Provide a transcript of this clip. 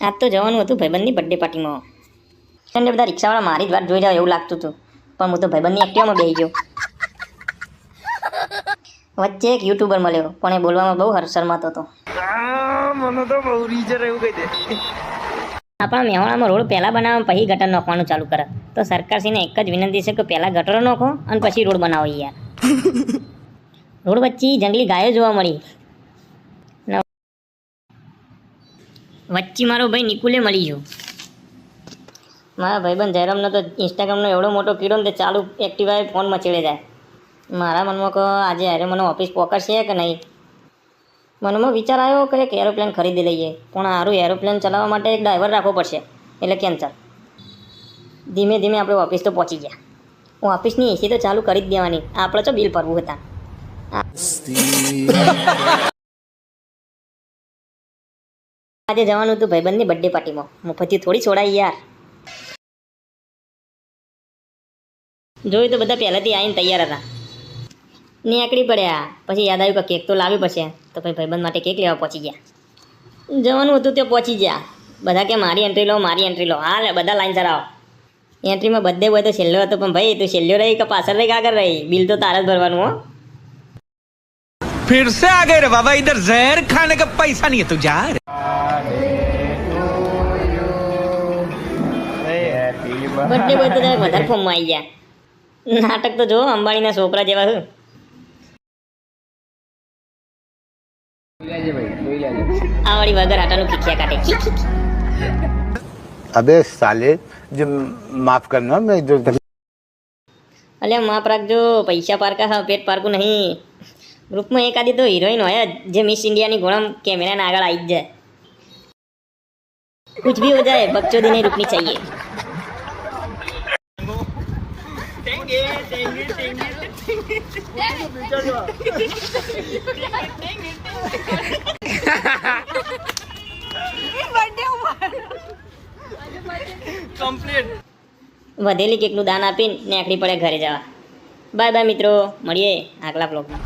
આજ તો જવાનું હતું ભાઈબંધની બર્થડે પાર્ટીમાં એટલે બધા રિક્ષાવાળા મારી જ વાત જોઈ રહ્યા એવું લાગતું હતું. પણ હું તો ભાઈબંધની એક્ટિવામાં બેસી ગયો. વચ્ચે એક યુટ્યુબર મળ્યો પણ એ બોલવામાં બહુ શરમાતો હતો. મને તો બહુ રીઝર એવું કહી દે. આપણા મેહોણામાં રોડ પહેલાં બનાવવા પછી ગટર નાખવાનું ચાલુ કરે. તો સરકારશ્રીને એક જ વિનંતી છે કે પહેલાં ગટરો નાખો અને પછી રોડ બનાવો યાર. રોડ વચ્ચે જંગલી ગાયો જોવા મળી. વચ્ચે મારો ભાઈ નિકુલે મળી ગયો. મારા ભાઈબંધ જયરામનો તો ઇન્સ્ટાગ્રામનો એવડો મોટો કીડો ને તે ચાલુ એક્ટિવાએ ફોનમાં ચડે જાય. મારા મનમાં કહો, આજે અરે મને ઓફિસ પકડશે કે નહીં? મનમાં વિચાર આવ્યો કે એક એરોપ્લેન ખરીદી લઈએ, પણ સારું એરોપ્લેન ચલાવવા માટે એક ડ્રાઈવર રાખવો પડશે. એટલે કેન્સલ ધીમે ધીમે આપણે ઓફિસ તો પહોંચી ગયા. હું ઓફિસની એસી તો ચાલુ કરી જ દેવાની. આપણે તો બિલ ભરવું હતા. આજે જવાનું હતું ભાઈબંધની બર્થડે પાર્ટીમાં મફતથી થોડી છોડાઈ યાર જોયું તો બધા પહેલાંથી આવીને તૈયાર હતા નીકળી પડ્યા પછી યાદ આવ્યું કે કેક તો લાવવી પડશે તો પછી ભાઈબંધ માટે કેક લેવા પહોંચી ગયા જવાનું હતું તે પહોંચી ગયા બધા કે મારી એન્ટ્રી લો મારી એન્ટ્રી લો હા લે બધા લાઈન ચલાવો એન્ટ્રીમાં બધે હોય તો છેલ્લો હતો પણ ભાઈ તું છેલ્લો રહી કે પાછળ રહી કે આગળ રહી બિલ તો તારે જ ભરવાનું હો फिर से आ गए रे बाबा इधर जहर खाने का पैसा नहीं है तू जा બર્થડે બર્થડે વધારે ફોર્મમાં આવી ગયા. નાટક તો જો અંબાણીના છોકરા જેવા હું આવડી વગર આટાનું ખીખ્યા કાઢે અબે સાલે જે માફ કરના મેં જો અલ્યા માફ રાખજો પૈસા પારકા હા પેટ પારકું નહીં. ગ્રુપમાં એકાદી તો હિરોઈન હોય જ જે મિસ ઇન્ડિયાની ગોળમ કેમેરાના આગળ આવી જાય. કુછ ભી હો જાય બચ્ચો દિને રૂકની ચાહીએ. વધેલી કેકનું દાન આપીને નેકડી પડે ઘરે જવા. બાય બાય મિત્રો મળીએ આગલા બ્લોગમાં